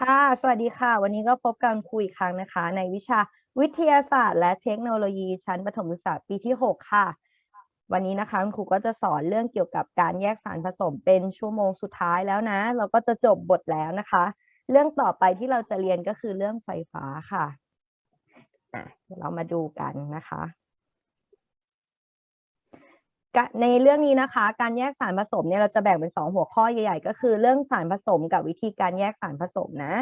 ค่ะ สวัสดีค่ะ วันนี้ก็พบกันครูอีกครั้งนะคะ ในวิชาวิทยาศาสตร์และเทคโนโลยีชั้นประถมศึกษาปีที่ 6 ค่ะ วันนี้นะคะคุณครูก็จะสอนเรื่องเกี่ยวกับการแยกสารผสมเป็นชั่วโมงสุดท้ายแล้วนะ เราก็จะจบบทแล้วนะคะ เรื่องต่อไปที่เราจะเรียนก็คือเรื่องไฟฟ้าค่ะเดี๋ยวเรามาดูกันนะคะ ในเรื่องนี้นะคะ การแยกสารผสมเนี่ยเราจะแบ่งเป็นสองหัวข้อใหญ่ๆ ก็คือเรื่องสารผสมกับวิธีการแยกสารผสมนะ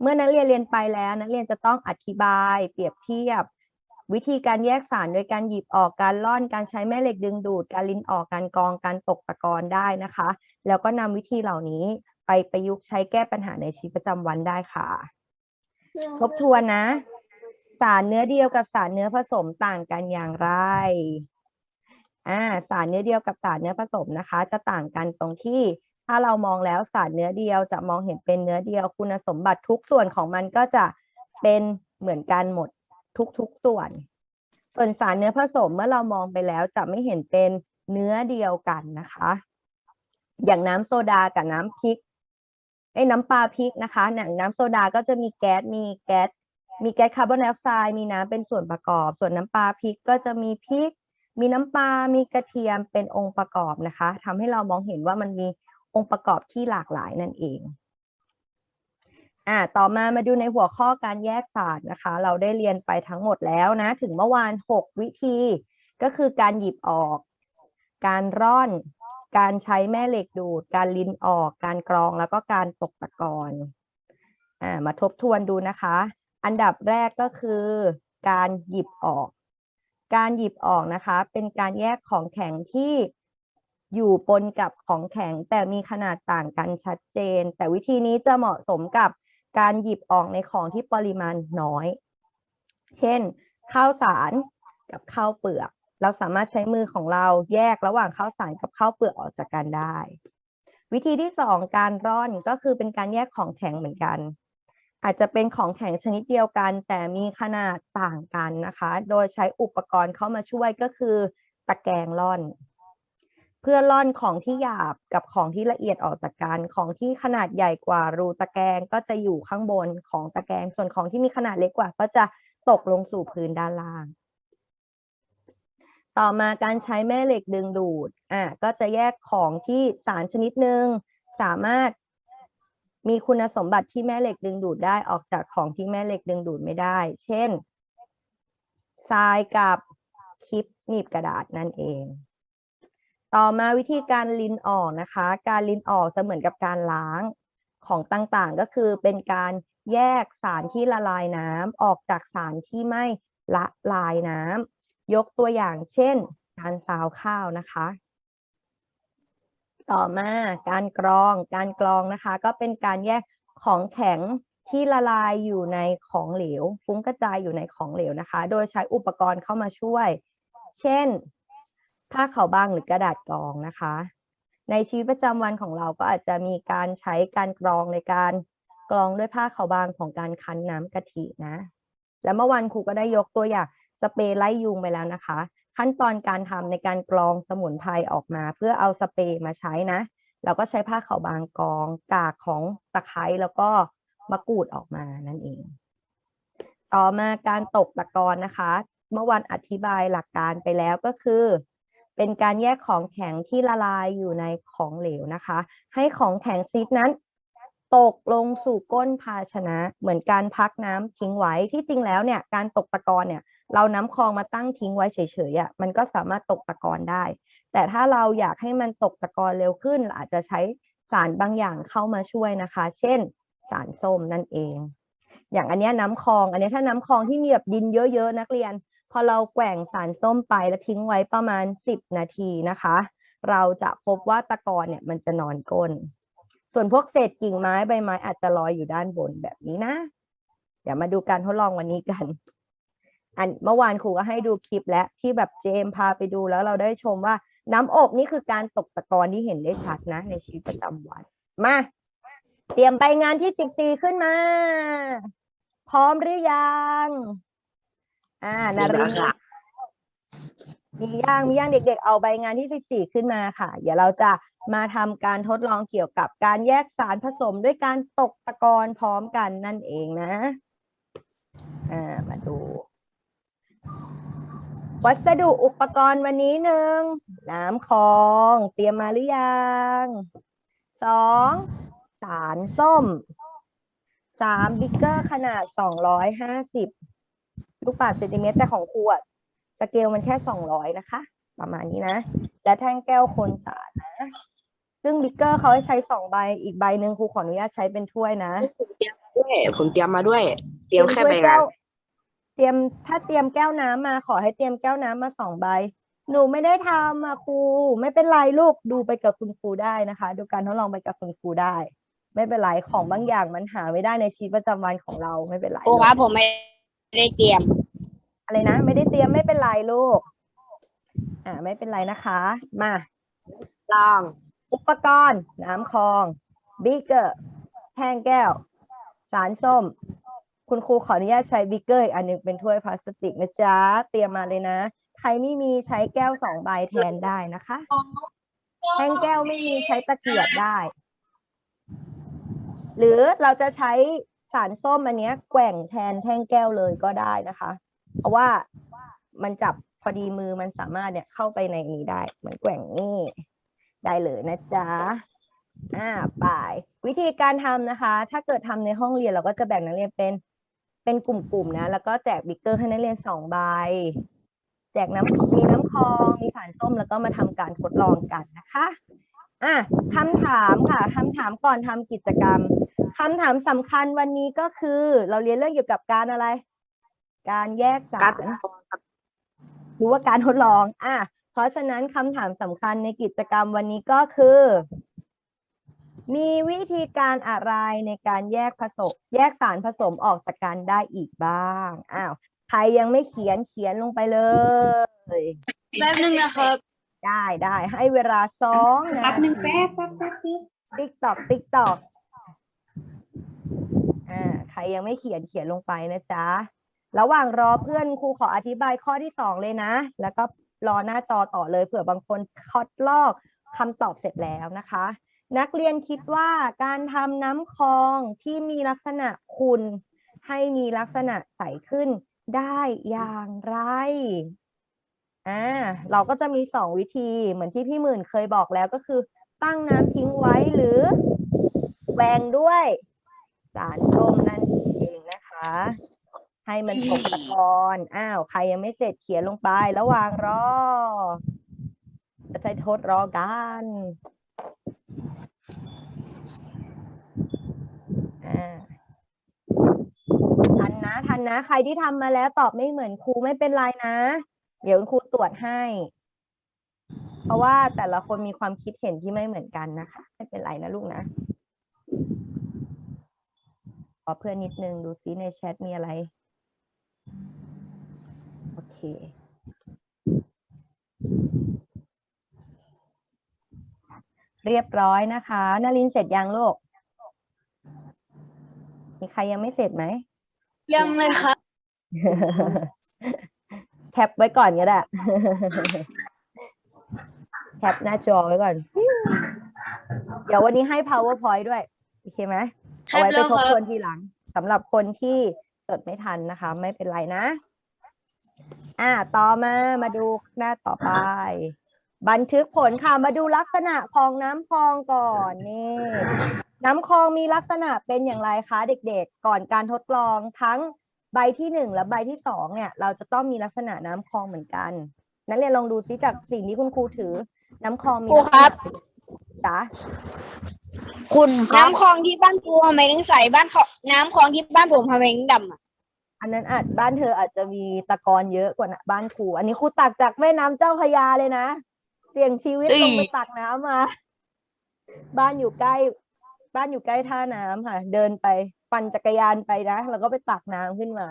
เมื่อนักเรียนเรียนไปแล้วนักเรียนจะต้องอธิบาย เปรียบเทียบ วิธีการแยกสารโดยการหยิบออกการล่อนการใช้แม่เหล็กดึงดูด การลินออกการกรองการตกตะกอนได้นะคะ แล้วก็นำวิธีเหล่านี้ไปประยุกต์ใช้แก้ปัญหาในชีวิตประจำวันได้ค่ะ ทบทวนนะ สารเนื้อเดียวกับสารเนื้อผสมต่างกันอย่างไร อ่าสารเนื้อเดียวกับสารเนื้อผสมนะคะ จะต่างกันตรงที่ถ้าเรามองแล้วสารเนื้อเดียวจะมองเห็นเป็นเนื้อเดียวคุณสมบัติทุกส่วนของมันก็จะเป็นเหมือนกันหมดทุกๆส่วน ส่วนสารเนื้อผสมเมื่อเรามองไปแล้วจะไม่เห็นเป็นเนื้อเดียวกันนะคะ อย่างน้ำโซดากับน้ำพริกไอ้น้ำปลาพริกนะคะอย่างน้ำโซดาก็จะมีแก๊สมีแก๊สมีแก๊สคาร์บอนไดออกไซด์มีน้ำเป็นส่วนประกอบ ส่วนน้ำปลาพริกก็จะมีพริก มีน้ำปลา มีกระเทียมเป็นองค์ประกอบนะคะทำให้เรามองเห็นว่ามันมีองค์ประกอบที่หลากหลายนั่นเองอ่าต่อมามาดูในหัวข้อการแยกสารนะคะ เราได้เรียนไปทั้งหมดแล้วนะ ถึงเมื่อวานหกวิธี ก็คือการหยิบออก การร่อน การใช้แม่เหล็กดูด การลินออก การกรอง แล้วก็การตกตะกอนอ่ามาทบทวนดูนะคะ อันดับแรกก็คือ การหยิบออก การหยิบออกนะคะ เป็นการแยกของแข็งที่อยู่ปนกับของแข็ง แต่มีขนาดต่างกันชัดเจน แต่วิธีนี้จะเหมาะสมกับการหยิบออกในของที่ปริมาณน้อย เช่น ข้าวสารกับข้าวเปลือก เราสามารถใช้มือของเราแยกระหว่างข้าวสารกับข้าวเปลือกออกจากกันได้ วิธีที่สองการร่อนก็คือเป็นการแยกของแข็งเหมือนกัน อาจจะเป็นของแข็งชนิดเดียวกัน แต่มีขนาดต่างกันนะคะ โดยใช้อุปกรณ์เข้ามาช่วยก็คือ ตะแกรงร่อน เพื่อร่อนของที่หยาบกับของที่ละเอียดออกจากกัน ของที่ขนาดใหญ่กว่ารูตะแกรงก็จะอยู่ข้างบนของตะแกรง ส่วนของที่มีขนาดเล็กกว่า ก็จะตกลงสู่พื้นด้านล่าง ต่อมาการใช้แม่เหล็กดึงดูด อะก็จะแยกของที่สารชนิดหนึ่งสามารถ มีคุณสมบัติที่แม่เหล็กดึงดูดได้ออกจากของที่แม่เหล็กดึงดูดไม่ได้ เช่นทรายกับคลิปหนีบกระดาษนั่นเอง ต่อมาวิธีการลินออกนะคะ การลินออกจะเหมือนกับการล้างของต่างๆ ก็คือเป็นการแยกสารที่ละลายน้ำออกจากสารที่ไม่ละลายน้ำยกตัวอย่างเช่น การซาวข้าวนะคะ ต่อมาการกรอง การกรองนะคะ ก็เป็นการแยกของแข็งที่ละลายอยู่ในของเหลว ฟุ้งกระจายอยู่ในของเหลวนะคะ โดยใช้อุปกรณ์เข้ามาช่วย เช่น ผ้าขาวบางหรือกระดาษกรองนะคะ ในชีวิตประจำวันของเราก็อาจจะมีการใช้การกรองในการกรองด้วยผ้าขาวบางของการคั้นน้ำกะทินะ และเมื่อวันครูก็ได้ยกตัวอย่างสเปรย์ไล่ยุงไปแล้วนะคะ ขั้นตอนการทำในการกรองสมุนไพรออกมา เพื่อเอาสเปรย์มาใช้นะ เราก็ใช้ผ้าขาวบางกรอง กากของตะไคร้แล้วก็มะกรูดออกมานั่นเอง ต่อมาการตกตะกอนนะคะ เมื่อวันอธิบายหลักการไปแล้วก็คือ เป็นการแยกของแข็งที่ละลายอยู่ในของเหลวนะคะ ให้ของแข็งชนิดนั้นตกลงสู่ก้นภาชนะเหมือนการพักน้ำทิ้งไว้ที่จริงแล้วเนี่ยการตกตะกอนเนี่ย เราน้ำคลองมาตั้งทิ้งไว้เฉยๆอะมันก็สามารถตกตะกอนได้ แต่ถ้าเราอยากให้มันตกตะกอนเร็วขึ้นเราอาจจะใช้สารบางอย่างเข้ามาช่วยนะคะ เช่น สารส้มนั่นเอง อย่างอันเนี้ยน้ำคลอง อันเนี้ยถ้าน้ำคลองที่มีแบบดินเยอะๆนักเรียน พอเราแกว่งสารส้มไปแล้วทิ้งไว้ประมาณสิบนาทีนะคะ เราจะพบว่าตะกอนเนี่ยมันจะนอนก้น ส่วนพวกเศษกิ่งไม้ใบไม้อาจจะลอยอยู่ด้านบนแบบนี้นะ เดี๋ยวมาดูการทดลองวันนี้กัน อันเมื่อวานครูก็ให้ดูคลิปแล้วที่แบบเจมพาไปดูแล้วเราได้ชมว่า น้ำอบนี่คือการตกตะกอนที่เห็นได้ชัดนะ ในชีวิตประจำวัน มา เตรียมไปงานที่สิบสี่ขึ้นมา พร้อมหรือยัง อ่านารินค่ะมีย่างมีย่างเด็ก ๆ เอาใบงานที่สิบสี่ขึ้นมาค่ะ เดี๋ยวเราจะมาทำการทดลองเกี่ยวกับการแยกสารผสมด้วยการตกตะกอนพร้อมกันนั่นเองนะ อ่า มาดู วัสดุอุปกรณ์วันนี้หนึ่งน้ำคลอง เตรียมมาหรือยังสองสารส้มสามบิ๊กเกอร์ขนาดสองร้อยห้าสิบลูกบาศก์เซนติเมตรแต่ของครูอะสเกลมันแค่สองร้อยนะคะ ประมาณนี้นะ และแท่งแก้วคนสารนะ ซึ่งบิ๊กเกอร์เขาให้ใช้สองใบอีกใบหนึ่งครูขออนุญาตใช้เป็นถ้วยนะด้วย ผมเตรียมมาด้วย เตรียมแค่ถ้ใบวยงาแก้นวเต รียมถ้าเตรียมแก้วน้ำมาขอให้เตรียมแก้วน้ำมาสองใบ หนูไม่ได้ทำมาครู ไม่เป็นไรลูกดูไปกับคุณครูได้นะคะ ดูการทดลองไปกับคุณครูได้ ไม่เป็นไรของบางอย่างมันหาไม่ได้ในชีวิตประจำวันของเราไม่เป็นไรครูครับผมไม่ได้เตรียม อะไรนะไม่ได้เตรียมไม่เป็นไรลูก อ่า ไม่เป็นไรนะคะ มาลอง อุปกรณ์ น้ำคลองบิ๊กเกอร์แท่งแก้ว สารส้ม คุณครูขออนุญาตใช้บิ๊กเกอร์อีกอันหนึงเป็นถ้วยพลาสติกนะจ๊ะ เตรียมมาเลยนะ ใครไม่มีใช้แก้วสองใบแทนได้นะคะแท่งแก้วไม่มีใช้ตะเกียบได้ หรือเราจะใช้สารส้มอันเนี้ยแกว่งแทนแท่งแก้วเลยก็ได้นะคะ เพราะว่ามันจับพอดีมือมันสามารถเนี่ยเข้าไปในนี้ได้เหมือนแกว่งนี่ได้เลยนะจ๊ะอ่าไปวิธีการทำนะคะ ถ้าเกิดทำในห้องเรียนเราก็จะแบ่งนักเรียนเป็น เป็นกลุ่มๆนะ แล้วก็แจกบิ๊กเกอร์ให้นักเรียนสองใบ แจกน้ำมีน้ำคลอง มีสารส้ม แล้วก็มาทำการทดลองกันนะคะ อะคำถามค่ะคำถามก่อนทำกิจกรรมคำถามสำคัญวันนี้ก็คือ เราเรียนเรื่องเกี่ยวกับการอะไร การแยกสาการรหรือว่าการทดลอง อะเพราะฉะนั้นคำถามสำคัญในกิจกรรมวันนี้ก็คือ มีวิธีการอะไรในการแยกผสม แยกสารผสมออกจากกันได้อีกบ้าง อ้าว ใครยังไม่เขียนเขียนลงไปเลย แป๊บนึงนะครับ ได้ได้ให้เวลาสองนาแป๊บนึงทีแป๊บแป๊บแป๊บแป๊บติ๊กตอกติ๊กตอกอ่าใครยังไม่เขียนเขียนลงไปนะจ๊ะ ระหว่างรอเพื่อนครูขออธิบายข้อที่สองเลยนะ แล้วก็รอหน้าจอต่อเลยเผื่อบางคนคัดลอกคำตอบเสร็จแล้วนะคะ นักเรียนคิดว่าการทำน้ำคลองที่มีลักษณะขุ่นให้มีลักษณะใสขึ้นได้อย่างไร อ่า เราก็จะมีสองวิธีเหมือนที่พี่หมื่นเคยบอกแล้วก็คือ ตั้งน้ำทิ้งไว้หรือแวงด้วยสารส้มนั่นเองนะคะ ให้มันตกตะกอนอ้าว ใครยังไม่เสร็จเขียนลงไประหว่างรอจะใช้ทดรอกัน ทันนะทันนะ ใครที่ทำมาแล้วตอบไม่เหมือนครูไม่เป็นไรนะ เดี๋ยวครูตรวจให้ เพราะว่าแต่ละคนมีความคิดเห็นที่ไม่เหมือนกันนะคะ ไม่เป็นไรนะลูกนะขอเพื่อนนิดนึง ดูซิในแชทมีอะไร โอเค เรียบร้อยนะคะนารินเสร็จยังลูก มีใครยังไม่เสร็จไหม ยังเลยครับ แคปไว้ก่อนก็ได้ แคปหน้าจอไว้ก่อน เดี๋ยววันนี้ให้ powerpoint ด้วย โอเคไหมเอาไว้ไปทบทวนทีหลังสำหรับคนที่จดไม่ทันนะคะ ไม่เป็นไรนะ อ่า ต่อมา มาดูหน้าต่อไป บันทึกผลค่ะมาดูลักษณะของน้ำคลองก่อนนี่น้ำคลองมีลักษณะเป็นอย่างไรคะเด็กๆ ก่อนการทดลองทั้งใบที่หนึ่งและใบที่สองเนี่ย เราจะต้องมีลักษณะน้ำคลองเหมือนกัน นักเรียนลองดูซิจากสิ่งที่คุณครูถือ น้ำคลองมีครูครับจ้ะคุณน้ำคลองที่บ้านครูทำไมถึงใสบ้านเขาน้ำคลองที่บ้านผมทำไมถึงดำอะอันนั้นอาจบ้านเธออาจจะมีตะกอนเยอะกว่านะบ้านครูอันนี้ครูตักจากแม่น้ำเจ้าพระยาเลยนะ เสี่ยงชีวิตเอ้ยลงไปตักน้ำมา บ้านอยู่ใกล้ บ้านอยู่ใกล้ท่าน้ำค่ะ เดินไป ปั่นจักรยานไปนะแล้วก็ไปตักน้ำขึ้นมา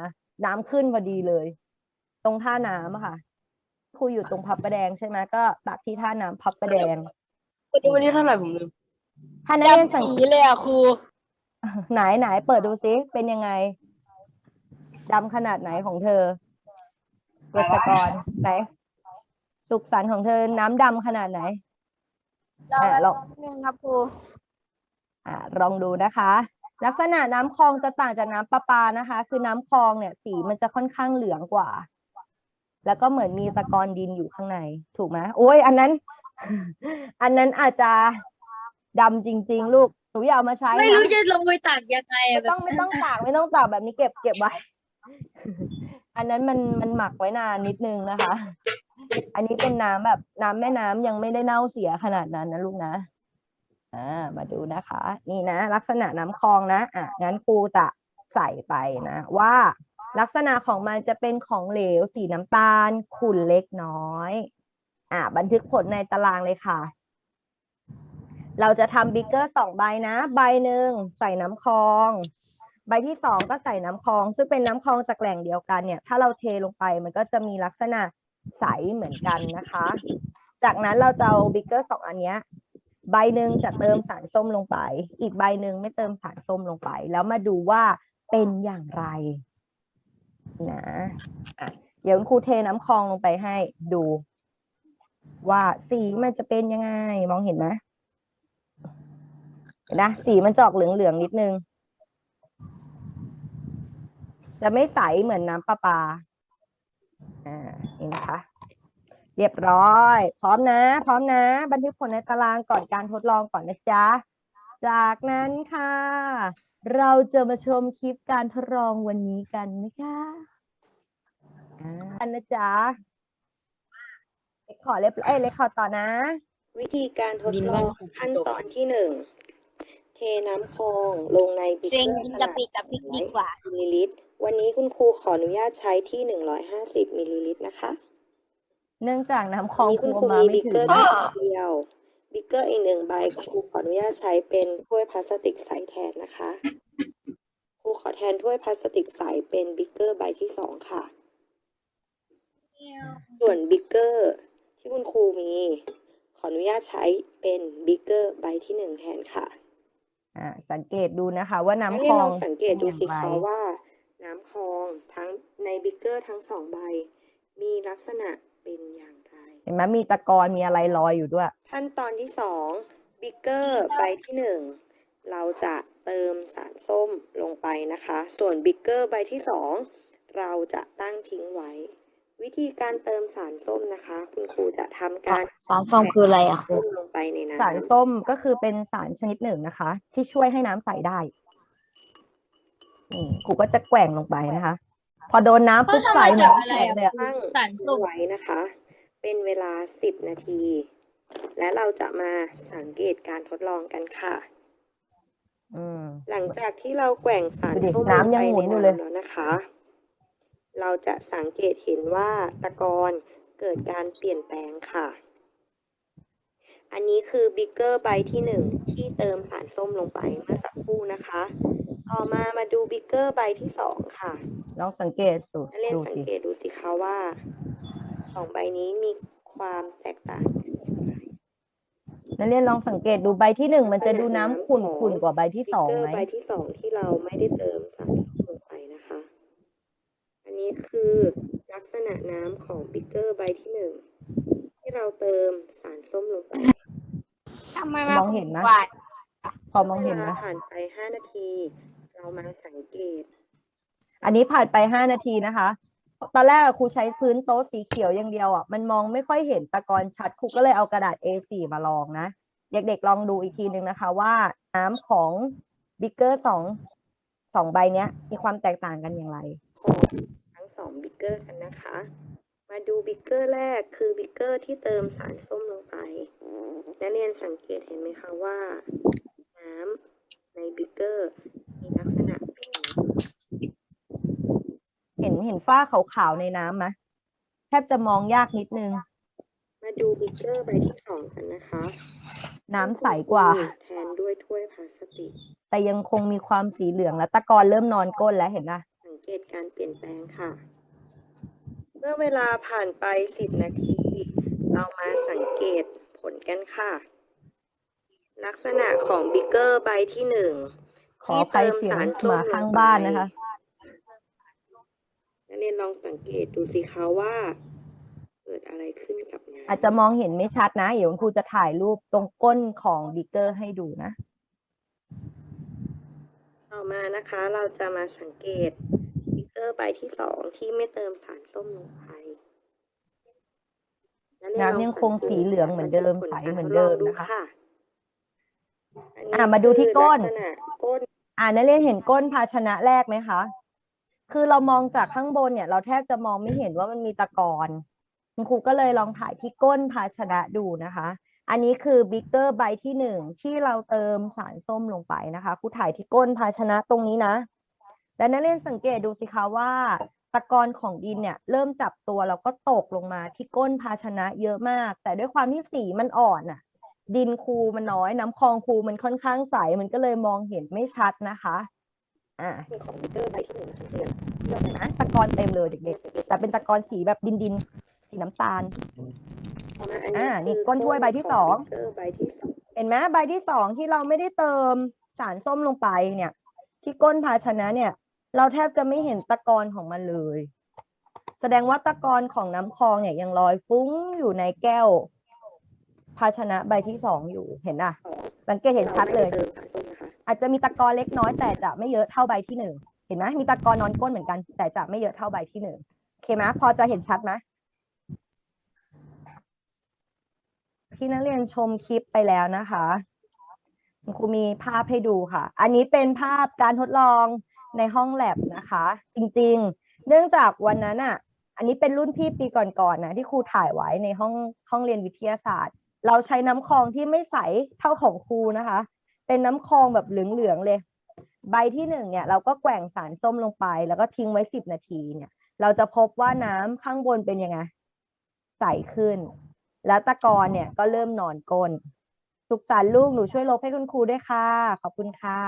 น้ำขึ้นพอดีเลย ตรงท่าน้ำอะค่ะครูอยู่ตรงพับประแดงใช่ไหมก็ตักที่ท่าน้ำพับประแดงวันนี้วันนี้เท่าไหร่ผมลืมถ้านักเรียนดำสังปีเลยอะครูไหนไหนเปิดดูซิเป็นยังไงดำขนาดไหนของเธอเวชกรไหน สุขสันต์ของเธอน้ำดำขนาดไหนเราอะลองหนึ่งครับครูอ่าลองดูนะคะ ลักษณะน้ำคลองจะต่างจากน้ำประปานะคะ คือน้ำคลองเนี่ยสีมันจะค่อนข้างเหลืองกว่า แล้วก็เหมือนมีตะกอนดินอยู่ข้างใน ถูกไหมโอ้ยอันนั้น อันนั้นอาจจะดำจริง ๆ ลูกหนูอย่าเอามาใช้ไม่นะรู้จะลงไปตักยังไงไม่อะแบต้อบงไม่ต้องตากไม่ต้องตากแบบนี้เก็บเก็บไว้ อันนั้นมันมันหมักไว้นานนิดนึงนะคะ อันนี้เป็นน้ำแบบน้ำแม่น้ำยังไม่ได้เน่าเสียขนาดนั้นนะลูกนะอ่ามาดูนะคะ นี่นะ ลักษณะน้ำคลองนะอะงั้นครูจะใส่ไปนะ ว่าลักษณะของมันจะเป็นของเหลวสีน้ำตาลขุ่นเล็กน้อย อะบันทึกผลในตารางเลยค่ะ เราจะทำบิ๊กเกอร์สองใบนะ ใบหนึ่งใส่น้ำคลอง ใบที่สองก็ใส่น้ำคลอง ซึ่งเป็นน้ำคลองจากแหล่งเดียวกันเนี่ย ถ้าเราเทลงไปมันก็จะมีลักษณะ ใสเหมือนกันนะคะ จากนั้นเราจะเอาบิ๊กเกอร์สองอันเนี้ยใบหนึ่งจะเติมสารส้มลงไป อีกใบหนึ่งไม่เติมสารส้มลงไป แล้วมาดูว่าเป็นอย่างไรนะอะเดี๋ยวคุณครูเทน้ำคลองลงไปให้ดู ว่าสีมันจะเป็นยังไง มองเห็นไหมนะสีมันจะออกเหลืองๆนิดนึง จะไม่ใสเหมือนน้ำประปา อ่านี่นะคะ เรียบร้อย พร้อมนะ พร้อมนะ บันทึกผลในตารางก่อนการทดลองก่อนนะจ๊ะ จากนั้นค่ะ เราจะมาชมคลิปการทดลองวันนี้กันนะคะอ่ากันนะจ๊ะเล็กขอเรียบเอ้ยเล็กขอต่อนะ วิธีการทดดินลว่าองขั้นตอนที่หนึ่งเทน้ำคลองลงในบิ๊กเซ็งเกอร์ขจะนาดปิดกับพริกดีกว่ามิลลิลิตร วันนี้คุณครูขออนุญาตใช้ที่ 150มิลลิลิตรนะคะเนื่องจากน้ำคลองนี้คคุรูณครูมามีไม่บิ๊กถึเกงอร์แค่เดียวบิ๊กเกอร์อีกหนึ่งใบครูขออนุญาตใช้เป็นถ้วยพลาสติกใสแทนนะคะครูขอแทนถ้วยพลาสติกใสเป็นบิ๊กเกอร์ใบที่สองค่ะ ส่วนบิ๊กเกอร์ที่คุณครูมี ขออนุญาตใช้เป็นบิ๊กเกอร์ใบที่หนึ่งแทนค่ะ อ่าสังเกตดูนะคะ ว่านักน้ำคเรียลนอลงองสังเกตดูสิป็นอย่าคะงไรว่า น้ำคลองทั้งในบิ๊กเกอร์ทั้งสองใบ มีลักษณะเป็นอย่างไร เห็นไหมมีตะกอนมีอะไรลอยอยู่ด้วย ขั้นตอนที่สองบิ๊กเกอร์ใบที่หนึ่งเราจะเติมสารส้มลงไปนะคะ ส่วนบิ๊กเกอร์ใบที่สองเราจะตั้งทิ้งไว้ วิธีการเติมสารส้มนะคะ คุณครูจะทำการสารส้มคืออะไรอะครูส้มลงไปในน้สารส้มก็คือเป็นสารชนิดหนึ่งนะคะ ที่ช่วยให้น้ำใสได้นี่ ครูก็จะแกว่งลงไปนะคะ พอโดนน้ำปุ๊บใสเหมือนน้ำแข็งเลยอะำตั้งสารทิ้ส้งมไว้นะคะ เป็นเวลา10นาที และเราจะมาสังเกตการทดลองกันค่ะ อืม หลังจากที่เราแกว่งสารดูดิส้มลงน้ำยังไปหมุในนอยู่เลยน้ำแล้วนะคะ เราจะสังเกตเห็นว่าตะกอนเกิดการเปลี่ยนแปลงค่ะ อันนี้คือบิ๊กเกอร์ใบที่หนึ่งที่เติมสารส้มลงไปเมื่อสักครู่นะคะ ต่อมามาดูบิ๊กเกอร์ใบที่สองค่ะลองสังเกตดูนักเรียนดูสังสิเกตดูสิคะว่าสองใบนี้มีความแตกต่าง นักเรียนลองสังเกตดูใบที่หนึ่งมันจะดูน้ำขุ่นของขุ่นกว่าใบที่สองบิ๊กเกอไหมร์ใบที่สองที่เราไม่ได้เติมสารส้มลงไปนะคะ อันนี้คือลักษณะน้ำของบิ๊กเกอร์ใบที่หนึ่งที่เราเติมสารส้มลงไปทำไมมองเห็นนะกวาดพอมองเห็นวลานะผ่านไปห้านาที เรามาสังเกต อันนี้ผ่านไปห้านาทีนะคะ ตอนแรกอะครูใช้พื้นโต๊ะสีเขียวอย่างเดียวอะมันมองไม่ค่อยเห็นตะกอนชัดครูก็เลยเอากระดาษ A4 มาลองนะ เด็กๆลองดูอีกทีหนึ่งนะคะ ว่าน้ำของบิ๊กเกอร์สองสองใบเนี้ย มีความแตกต่างกันอย่างไร ของทั้งสองบิ๊กเกอร์กันนะคะ มาดูบิ๊กเกอร์แรกคือบิ๊กเกอร์ที่เติมสารส้มลงไป นักเรียนสังเกตเห็นไหมคะว่า น้ำในบิ๊กเกอร์มีลักษณะเป็นอย่างไร เห็นเห็นฝ้าขาวๆในน้ำไหมแทบจะมองยากนิดนึง มาดูบิ๊กเกอร์ใบที่สองกันนะคะน้ำใสกว่า แทนด้วยถ้วยพลาสติก แต่ยังคงมีความสีเหลืองและตะกอนเริ่มนอนก้นแล้วเห็นนะสังเกตการเปลี่ยนแปลงค่ะ เมื่อเวลาผ่านไป10นาที เรามาสังเกตผลกันค่ะ ลักษณะของบิ๊กเกอร์ใบที่หนึ่งขออภัยเสียงหมาข้างบ้านนะคะนัก เรียนลองสังเกตดูสิคะว่า เกิดอะไรขึ้นกับน้ำอาจจะมองเห็นไม่ชัดนะ เดี๋ยวคุณครูจะถ่ายรูปตรงก้นของบิ๊กเกอร์ให้ดูนะ ต่อมานะคะ เราจะมาสังเกตบิ๊กเกอร์ใบที่สองที่ไม่เติมสารส้มลงไปและเรีน้ำยังคงสีเหลืองเหมือนเดิมผลใสการเหมือนทเดิมลงนะคะอันนี้อะมาดูที่คือก้นลัษณะก้น อ่านักเรียนเห็นก้นภาชนะแรกไหมคะ คือเรามองจากข้างบนเนี่ย เราแทบจะมองไม่เห็นว่ามันมีตะกอนคุณครูก็เลยลองถ่ายที่ก้นภาชนะดูนะคะ อันนี้คือบิ๊กเกอร์ใบที่หนึ่งที่เราเติมสารส้มลงไปนะคะครูถ่ายที่ก้นภาชนะตรงนี้นะ แล้วนักเรียนสังเกตดูสิคะว่าตะกอนของดินเนี่ยเริ่มจับตัวแล้วก็ตกลงมาที่ก้นภาชนะเยอะมาก แต่ด้วยความที่สีมันอ่อนน่ะดินคูมันน้อย น้ำคลองคูมันค่อนข้างใส มันก็เลยมองเห็นไม่ชัดนะคะ อ่ามีของบิ๊กเกอร์ใบที่หนึ่งนะเรียนเราจะนะตะกอนเต็มเลยเด็กๆ แต่เป็นตะกอนสีแบบดินดินๆสีน้ำตาล อ่านี่ก้นถ้วยใบที่สองเกอร์ใบที่สองเห็นไหมใบที่สองที่เราไม่ได้เติมสารส้มลงไปเนี่ย ที่ก้นภาชนะเนี่ย เราแทบจะไม่เห็นตะกอนของมันเลย แสดงว่าตะกอนของน้ำคลองเนี่ยยังลอยฟุ้งอยู่ในแก้ว ภาชนะใบที่สองอยู่เห็นอะสองสังเกตเห็นชัดเลยราไม่ไเติมสารส้มนะคะอาจจะมีตะกอนเล็กน้อยแต่จะไม่เยอะเท่าใบที่หนึ่งเห็นไหมมีตะกอนนอนก้นเหมือนกัน แต่จะไม่เยอะเท่าใบที่หนึ่งโอเคไหมพอจะเห็นชัดไหมที่นักเรียนชมคลิปไปแล้วนะคะคุณครูมีภาพให้ดูค่ะ อันนี้เป็นภาพการทดลองในห้องแลบนะคะ จริงๆ เนื่องจากวันนั้นอะ อันนี้เป็นรุ่นพี่ปีก่อนๆนะที่ครูถ่ายไว้ในห้องห้องเรียนวิทยาศาสตร์ เราใช้น้ำคลองที่ไม่ใสเท่าของครูนะคะ เป็นน้ำคลองแบบเหลืองๆเลย ใบที่หนึ่งเนี่ย เราก็แกว่งสารส้มลงไป แล้วก็ทิ้งไว้สิบนาทีเนี่ย เราจะพบว่าน้ำข้างบนเป็นยังไงใสขึ้น แล้วตะกอนเนี่ยก็เริ่มนอนก้นสุขสันต์ลูกหนูช่วยลบให้คุณครูด้วยค่ะ ขอบคุณค่ะ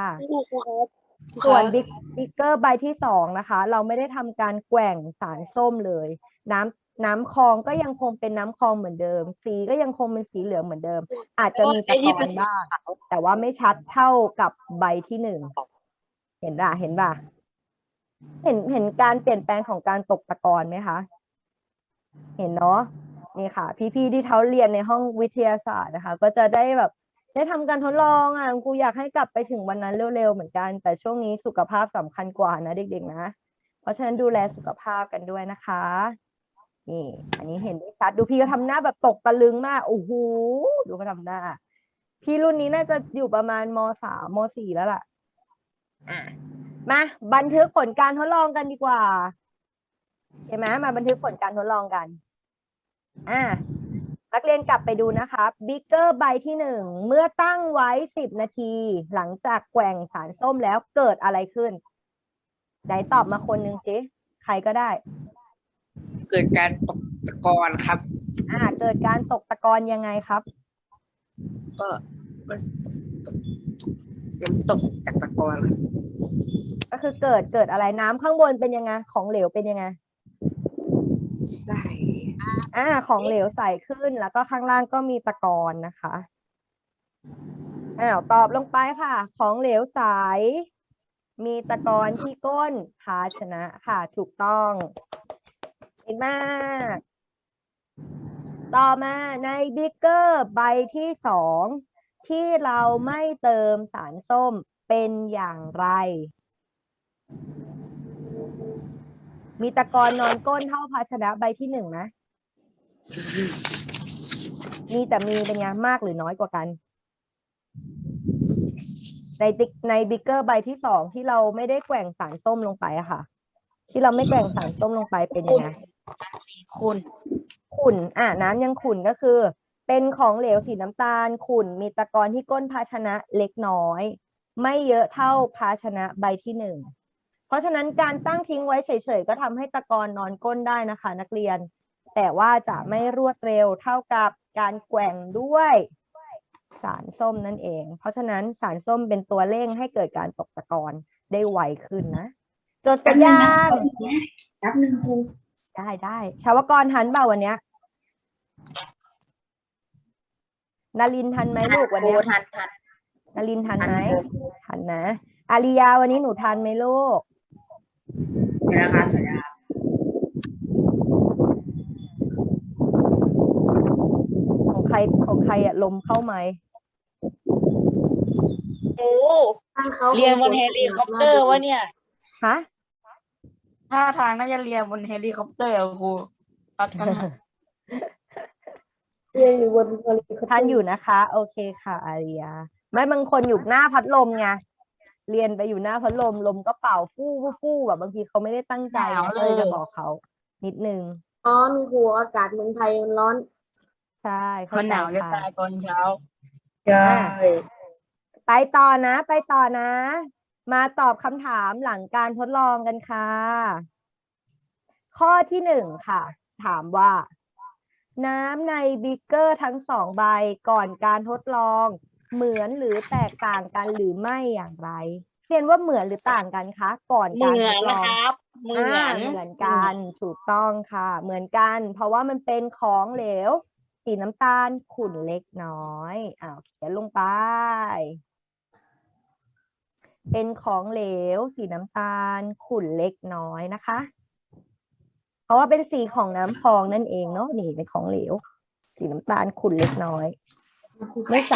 ส่วนบิ๊กบิ๊กเกอร์ใบที่สองนะคะ เราไม่ได้ทำการแกว่งสารส้มเลย น้ำ น้ำคลองก็ยังคงเป็นน้ำคลองเหมือนเดิม สีก็ยังคงเป็นสีเหลืองเหมือนเดิม อาจจะมีตะกอนบ้างแต่ว่าไม่ชัดเท่ากับใบที่หนึ่งเห็นป่ะเห็นป่ะเห็นเห็นการเปลี่ยนแปลงของการตกตะกอนไหมคะ เห็นเนาะนี่ค่ะ พี่ๆที่เขาเรียนในห้องวิทยาศาสตร์นะคะ ก็จะได้แบบได้ทำการทดลองอะครูอยากให้กลับไปถึงวันนั้นเร็วๆเหมือนกัน แต่ช่วงนี้สุขภาพสำคัญกว่านะเด็กๆนะ เพราะฉะนั้นดูแลสุขภาพกันด้วยนะคะ นี่อันนี้เห็นได้ชัดดูพี่ก็ทำหน้าแบบตกตะลึงมากโอ้โหดูเขาทำหน้า พี่รุ่นนี้น่าจะอยู่ประมาณมสามมสี่แล้วล่ะอะมาบันทึกผลการทดลองกันดีกว่าเห็นไหมมาบันทึกผลการทดลองกัน อะนักเรียนกลับไปดูนะคะบิ๊กเกอร์ใบที่หนึ่งเมื่อตั้งไว้สิบนาที หลังจากแกว่งสารส้มแล้วเกิดอะไรขึ้นไหนตอบมาคนหนึ่งสิใครก็ได้ เกิดการตกตะกอนครับ อ่าเกิดการตกตะกอนยังไงครับ ก็ก็ตกน้ำตกจากตะกอนครับก็คือเกิดเกิดอะไรน้ำข้างบนเป็นยังไง ของเหลวเป็นยังไงได้อ่า ของเหลวใสขึ้นแล้วก็ข้างล่างก็มีตะกอนนะคะอ้าวตอบลงไปค่ะ ของเหลวใส มีตะกอนที่ก้นภาชนะค่ะ ถูกต้อง เก่งมาก ต่อมาในบิ๊กเกอร์ใบที่สองที่เราไม่เติมสารส้มเป็นอย่างไร มีตะกอนนอนก้นเท่าภาชนะใบที่หนึ่งไหมมีแต่มีเป็นไงมากหรือน้อยกว่ากัน ในติ๊กในบิ๊กเกอร์ใบที่สองที่เราไม่ได้แกว่งสารส้มลงไปอะค่ะ ที่เราไม่แกว่งสารส้มลงไปเป็นยังไง คุณขุ่นอะน้ำยังขุ่นก็คือ เป็นของเหลวสีน้ำตาล ขุ่น มีตะกอนที่ก้นภาชนะเล็กน้อย ไม่เยอะเท่าภาชนะใบที่หนึ่งเพราะฉะนั้นการตั้งทิ้งไว้เฉยๆ ก็ทำให้ตะกอนนอนก้นได้นะคะ นักเรียน แต่ว่าจะไม่รวดเร็วเท่ากับการแกว่งด้วยสารส้มนั่นเอง เพราะฉะนั้นสารส้มเป็นตัวเร่งให้เกิดการตกตะกอนได้ไวขึ้นนะ จดสัญญาณแป๊บนึงครู ได้ได้ชาวกรทันเปล่าวันเนี้ยนารินทันไหมลูกวันเนี้ยทันทันนารินทันไหมทันนะ อาริยาวันนี้หนูทันไหมลูกเดี๋ยวนะครับเดี๋ยวนะครับของใครอะลมเข้าไหมโอ้เรียนบนเฮลิคอปเตอร์วะเนี่ยฮะ ท่าทางน่าจะเรียนบนเฮลิคอปเตอร์อะครูพักกันนะเรียนอยู่บนเฮลิคอปเตอร์ท่านอยู่นะคะ โอเคค่ะอาริยา ไม่บางคนอยู่หน้าพัดลมไงเรียนไปอยู่หน้าพัดลมลมก็เป่าฟู่ฟู่ฟู่แบบบางทีเขาไม่ได้ตั้งใจหนาวก็เลยเลย จะบอกเขา นิดนึงอ๋อมีครูอากาศเมืองไทยมันร้อน ใช่เข้ามันใจหนาวจะค่ะ ตายตอนเช้าอะไปต่อนะ ไปต่อนะ มาตอบคำถามหลังการทดลองกันค่ะ ข้อที่หนึ่งค่ะ ถามว่า น้ำในบิ๊กเกอร์ทั้งสองใบก่อนการทดลองเหมือนหรือแตกต่างกันหรือไม่อย่างไรเรียนว่าเหมือนหรือต่างกันคะ ก่อนเหการมืทอนดลนะองครับเหมือนาเหมือนกันถูกต้องค่ะ เหมือนกัน เพราะว่ามันเป็นของเหลว สีน้ำตาลขุ่นเล็กน้อยอ้าวเขียนลงไป เป็นของเหลว สีน้ำตาล ขุ่นเล็กน้อยนะคะ เพราะว่าเป็นสีของน้ำพองนั่นเองเนาะนี่เป็นของเหลว สีน้ำตาลขุ่นเล็กน้อย ไม่ใส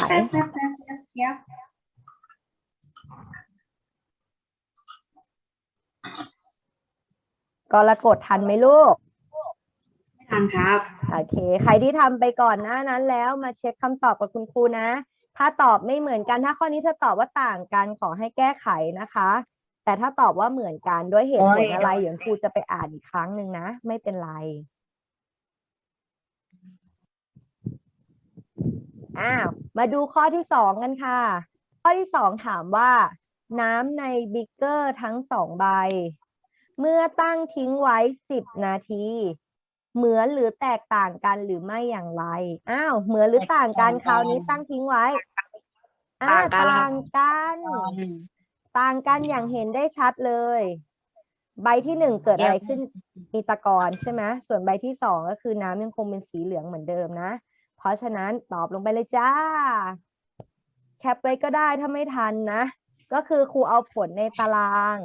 กรกฎทันไหมลูกทันครับ โอเค ใครที่ทำไปก่อนหน้านั้นแล้วมาเช็คคำตอบกับคุณครูนะ ถ้าตอบไม่เหมือนกันถ้าข้อนี้เธอตอบว่าต่างกันขอให้แก้ไขนะคะ แต่ถ้าตอบว่าเหมือนกันด้วยเหตุผลอะไรเดี๋ยวครูจะไปอ่านอีกครั้งหนึ่งนะ ไม่เป็นไรอ้าวมาดูข้อที่สองกันค่ะ ข้อที่สองถามว่า น้ำในบิ๊กเกอร์ทั้งสองใบ เมื่อตั้งทิ้งไว้สิบนาที เหมือนหรือแตกต่างกันหรือไม่อย่างไร อ้าว เหมือนหรือต่างกันแตกคต่างราวนี้ตั้งทิ้งไว้อ่าต่างกันครับต่างกัน ต่างกันอย่างเห็นได้ชัดเลย ใบที่หนึ่งเกิดอะไรขึ้นมีตะกอนใช่ไหมส่วนใบที่สองก็คือน้ำยังคงเป็นสีเหลืองเหมือนเดิมนะ เพราะฉะนั้นตอบลงไปเลยจ้า แคปไว้ก็ได้ถ้าไม่ทันนะ ก็คือครูเอาผลในตาราง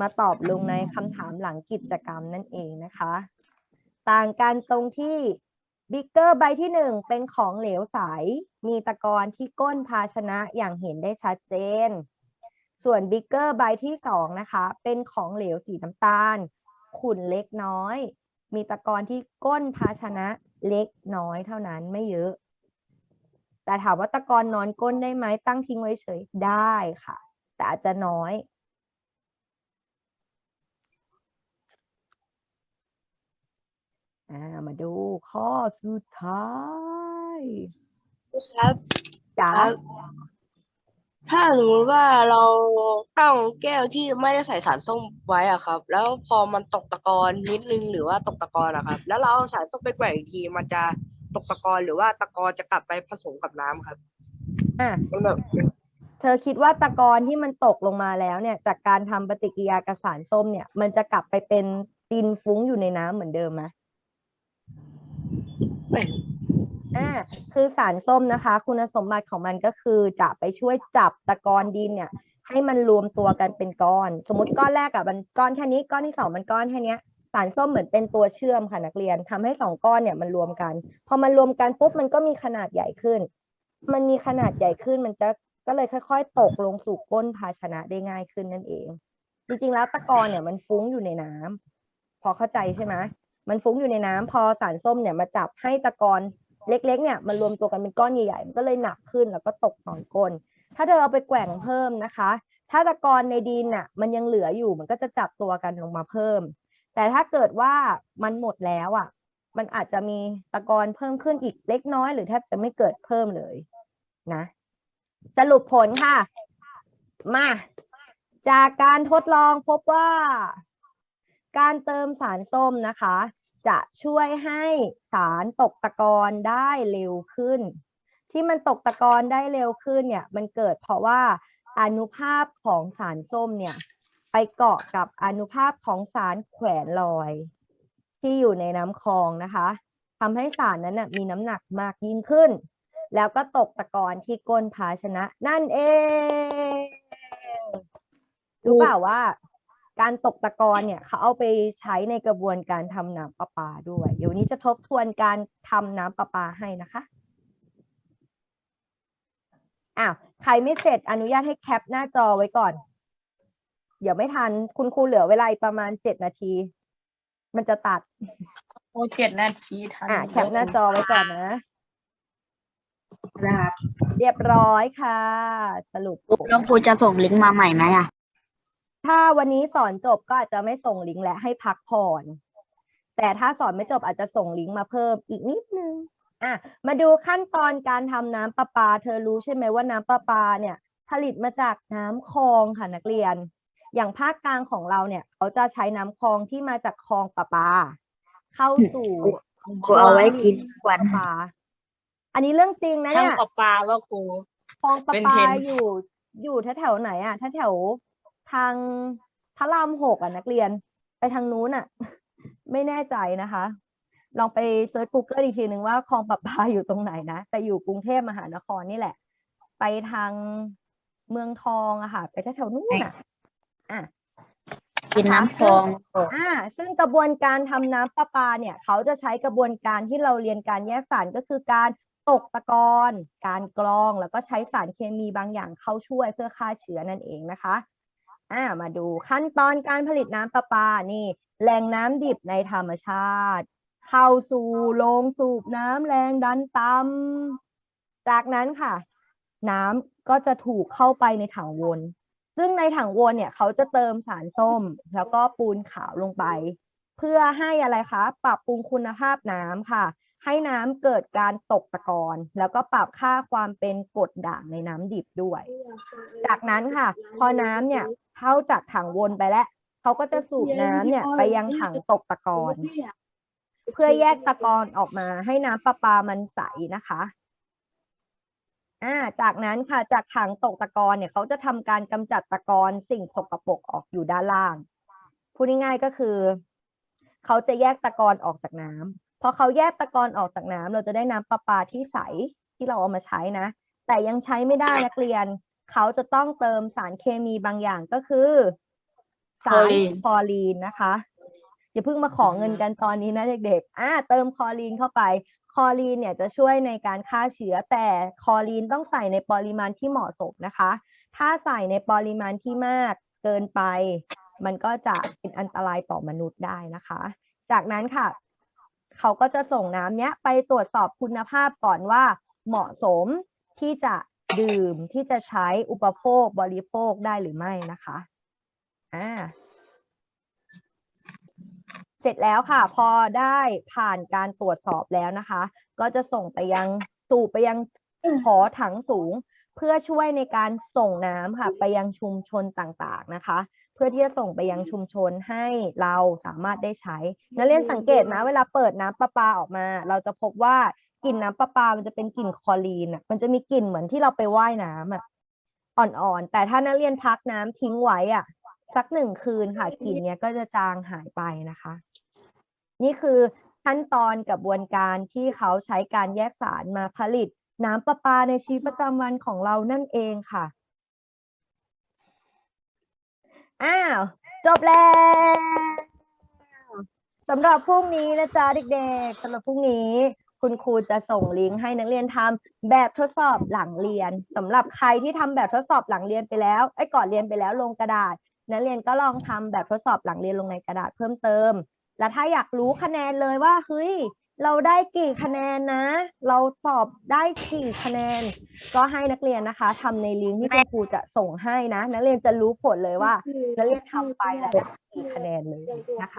มาตอบลงในคำถามหลังกิจกรรมนั่นเองนะคะ ต่างกันตรงที่บิ๊กเกอร์ใบที่หนึ่งเป็นของเหลวใส มีตะกอนที่ก้นภาชนะอย่างเห็นได้ชัดเจน ส่วนบิ๊กเกอร์ใบที่สองนะคะ เป็นของเหลวสีน้ำตาล ขุ่นเล็กน้อย มีตะกอนที่ก้นภาชนะเล็กน้อยเท่านั้นไม่เยอะ แต่ถามว่าตะกอนนอนก้นได้ไหมตั้งทิ้งไว้เฉยได้ค่ะ แต่อาจจะน้อย อ่ามาดูข้อสุดท้ายครับจ้าครับ ถ้าสมมติว่าเราตั้งแก้วที่ไม่ได้ใส่สารส้มไว้อะครับ แล้วพอมันตกตะกอนนิดนึงหรือว่าตกตะกอนอะครับ แล้วเราเอาสารส้มไปแกว่งอีกทีมันจะตกตะกอนหรือว่าตะกอนจะกลับไปผสมกับน้ำครับอะ มันแบบเธอคิดว่าตะกอนที่มันตกลงมาแล้วเนี่ย จากการทำปฏิกิริยากับสารส้มเนี่ย มันจะกลับไปเป็นดินฟุ้งอยู่ในน้ำเหมือนเดิมไหมไม่ อ่าคือสารส้มนะคะ คุณสมบัติของมันก็คือจะไปช่วยจับตะกอนดินเนี่ย ให้มันรวมตัวกันเป็นก้อน สมมติก้อนแรกอะมันก้อนแค่นี้ ก้อนที่สองมันก้อนแค่นี้สารส้มเหมือนเป็นตัวเชื่อมค่ะนักเรียนทำให้สองก้อนเนี่ยมันรวมกัน พอมันรวมกันปุ๊บมันก็มีขนาดใหญ่ขึ้น มันมีขนาดใหญ่ขึ้นมันจะก็เลยค่อย ๆ ตกลงสู่ก้นภาชนะได้ง่ายขึ้นนั่นเอง จริงๆแล้วตะกอนเนี่ยมันฟุ้งอยู่ในน้ำพอเข้าใจใช่ไหม มันฟุ้งอยู่ในน้ำพอสารส้มเนี่ยมาจับให้ตะกอนเล็ก ๆ เนี่ยมันรวมตัวกันเป็นก้อนใหญ่ๆมันก็เลยหนักขึ้นแล้วก็ตกนอนก้น ถ้าเธอเอาไปแกว่งเพิ่มนะคะ ถ้าตะกอนในดินน่ะมันยังเหลืออยู่มันก็จะจับตัวกันลงมาเพิ่ม แต่ถ้าเกิดว่ามันหมดแล้วอะ มันอาจจะมีตะกอนเพิ่มขึ้นอีกเล็กน้อย หรือแทบจะไม่เกิดเพิ่มเลยนะ สรุปผลค่ะ มา จากการทดลองพบว่า การเติมสารส้มนะคะ จะช่วยให้สารตกตะกอนได้เร็วขึ้น ที่มันตกตะกอนได้เร็วขึ้นเนี่ยมันเกิดเพราะว่าอนุภาพของสารส้มเนี่ยไปเกาะกับอนุภาพของสารแขวนลอย ที่อยู่ในน้ำคลองนะคะทำให้สารนั้นนะมีน้ำหนักมากยิ่งขึ้น แล้วก็ตกตะกอนที่ก้นภาชนะนั่นเองรู้เปล่าว่า การตกตะกอนเนี่ยเขาเอาไปใช้ในกระบวนการทำน้ำประปาด้วย เดี๋ยววนนี้จะทบทวนการทำน้ำประปาให้นะคะอ้าวใครไม่เสร็จอนุญาตให้แคปหน้าจอไว้ก่อน เดี๋ยวไม่ทันคุณครูเหลือเวลาอีกประมาณเจ็ดนาที มันจะตัดโอ้เจ็ดนาทีทันอะแคปหน้าจอไว้ก่อนนะนะครับเรียบร้อยค่ะ สรุปผลแล้วครูจะส่งลิงก์มาใหม่ไหมอะ ถ้าวันนี้สอนจบก็อาจจะไม่ส่งลิงก์และให้พักผ่อน แต่ถ้าสอนไม่จบอาจจะส่งลิงก์มาเพิ่มอีกนิดนึงอะมาดูขั้นตอนการทำน้ำประปา เธอรู้ใช่ไหมว่าน้ำประปาเนี่ย ผลิตมาจากน้ำคลองค่ะนักเรียน อย่างภาคกลางของเราเนี่ย เขาจะใช้น้ำคลองที่มาจากคลองประปา เข้าสู่ครูเอาไว้กินทุกวันประปาอันนี้เรื่องจริงนะช่างเนี่ยปลาปลาว่าครูคลองประเป็นปาเทรนด์อยู่อยู่แถวๆไหนอะแถวๆ ทางพระรามหกอะนักเรียน ไปทางนู้นอะ ไม่แน่ใจนะคะ ลองไปเซิร์ช Google อีกทีหนึ่งว่าคลองประปาอยู่ตรงไหนนะ แต่อยู่กรุงเทพมหานครนี่แหละ ไปทางเมืองทองอะค่ะ ไปแถวๆนู้นอะอะกินน้ำคลองอ่า ซึ่งกระบวนการทำน้ำประปาเนี่ย เขาจะใช้กระบวนการที่เราเรียนการแยกสารก็คือการตกตะกอนการกรอง แล้วก็ใช้สารเคมีบางอย่างเข้าช่วยเพื่อฆ่าเชื้อนั่นเองนะคะ อ่ามาดูขั้นตอนการผลิตน้ำประปานี่ แหล่งน้ำดิบในธรรมชาติ เข้าสู่โรงสูบน้ำแรงดันต่ำจากนั้นค่ะ น้ำก็จะถูกเข้าไปในถังวน ซึ่งในถังวนเนี่ยเขาจะเติมสารส้ม แล้วก็ปูนขาวลงไป เพื่อให้อะไรคะ ปรับปรุงคุณภาพน้ำค่ะ ให้น้ำเกิดการตกตะกอนแล้วก็ปรับค่าความเป็นกรดด่างในน้ำดิบด้วย จากนั้นค่ะ พอน้ำเนี่ยเข้าจากถังวนไปแล้วเขาก็จะสูบน้ำเนี่ยไปยังถังตกตะกอนเพื่อแยกตะกอนออกมาให้น้ำประปามันใสนะคะอ่าจากนั้นค่ะจากถังตกตะกอนเนี่ยเขาจะทำการกำจัดตะกอนสิ่งสกปรกออกอยู่ด้านล่างพูดง่ายๆก็คือเขาจะแยกตะกอนออกจากน้ำ พอเขาแยกตะกอนออกจากน้ำเราจะได้น้ำประปาที่ใสที่เราเอามาใช้นะ แต่ยังใช้ไม่ได้นักเรียน เขาจะต้องเติมสารเคมีบางอย่างก็คือ สารคลอรีนคลอรีนนะคะอย่าเพิ่งมาขอเงินกันตอนนี้นะเด็กๆอ่าเติมคลอรีนเข้าไปคลอรีนเนี่ยจะช่วยในการฆ่าเชื้อ แต่คลอรีนต้องใส่ในปริมาณที่เหมาะสมนะคะ ถ้าใส่ในปริมาณที่มากเกินไป มันก็จะเป็นอันตรายต่อมนุษย์ได้นะคะ จากนั้นค่ะ เขาก็จะส่งน้ำเนี้ยไปตรวจสอบคุณภาพก่อนว่า เหมาะสมที่จะดื่มที่จะใช้อุปโภคบริโภคได้หรือไม่นะคะอ่าเสร็จแล้วค่ะ พอได้ผ่านการตรวจสอบแล้วนะคะ ก็จะส่งไปยังสู่ไปยังหอถังสูง เพื่อช่วยในการส่งน้ำค่ะ ไปยังชุมชนต่างๆนะคะ เพื่อที่จะส่งไปยังชุมชนให้เราสามารถได้ใช้ นักเรียนสังเกตนะ เวลาเปิดน้ำประปาออกมา เราจะพบว่ากลิ่นน้ำประปา มันจะเป็นกลิ่นคลอรีนอะ มันจะมีกลิ่นเหมือนที่เราไปว่ายน้ำอะอ่อนๆ แต่ถ้านักเรียนพักน้ำทิ้งไว้อะสักหนึ่งคืนค่ะกลิ่นเนี้ยก็จะจางหายไปนะคะ นี่คือขั้นตอนกระบวนการที่เขาใช้การแยกสารมาผลิตน้ำประปาในชีวิตประจำวันของเรานั่นเองค่ะ อ้าว จบแล้วสำหรับพรุ่งนี้นะจ๊ะเด็กๆสำหรับพรุ่งนี้ คุณครูจะส่งลิงก์ให้นักเรียนทำแบบทดสอบหลังเรียนสำหรับใครที่ทำแบบทดสอบหลังเรียนไปแล้วไอ้ก่อนเรียนไปแล้วลงกระดาษ นักเรียนก็ลองทำแบบทดสอบหลังเรียนลงในกระดาษเพิ่มเติม แล้วถ้าอยากรู้คะแนนเลยว่าเฮ้ย เราได้กี่คะแนนนะ เราสอบได้กี่คะแนน ก็ให้นักเรียนนะคะทำในลิงก์ที่คุณครูจะส่งให้นะ นักเรียนจะรู้ผลเลยว่า นักเรียนทำไปแล้วได้กี่คะแนนเลยนะคะ